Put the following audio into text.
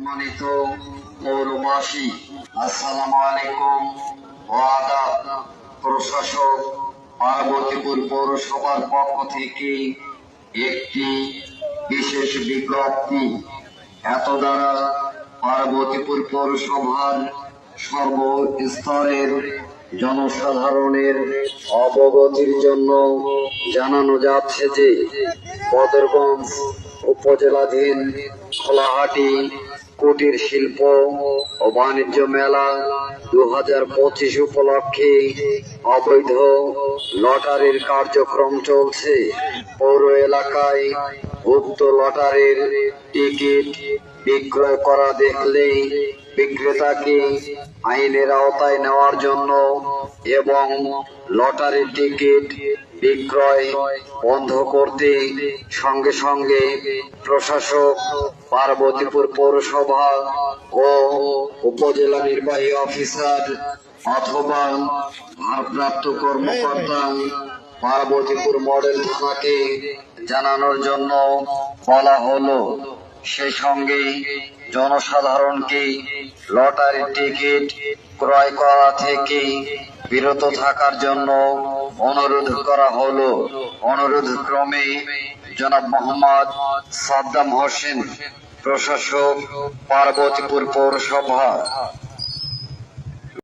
সম্মানিত পৌরবাসী, আসসালামু আলাইকুম। ও আদাব প্রশাসক, পার্বতীপুর পৌরসভার পক্ষ থেকে একটি বিশেষ বিজ্ঞপ্তি। এত দ্বারা পার্বতীপুর পৌরসভার সর্বস্তরের জনসাধারণের অবগতির জন্য জানানো যাচ্ছে যে, বদরগঞ্জ উপজেলাধীন খোলাহাটি কুটির শিল্প ও বাণিজ্য মেলা দু হাজার পঁচিশ উপলক্ষে অবৈধ লটারির কার্যক্রম চলছে। পৌর এলাকায় উক্ত লটারির টিকিট বিক্রয় করা দেখলে বিক্রেতাকে আইনের আওতায় নেওয়ার জন্য এবং লটারি টিকিট বিক্রয় বন্ধ করতে সঙ্গে সঙ্গে প্রশাসক, পার্বতীপুর পৌরসভা ও উপজেলা নির্বাহী অফিসার অথবা ভারপ্রাপ্ত কর্মকর্তা পার্বতীপুর মডেল থানাকে জানানোর জন্য বলা হলো। সেই সঙ্গে জনসাধারণকে লটারির টিকিট ক্রয় করা থেকে বিরত থাকার জন্য অনুরোধ করা হলো। অনুরোধ ক্রমে জনাব মোহাম্মদ সাদ্দাম হোসেন, প্রশাসক, পার্বতীপুর পৌরসভা।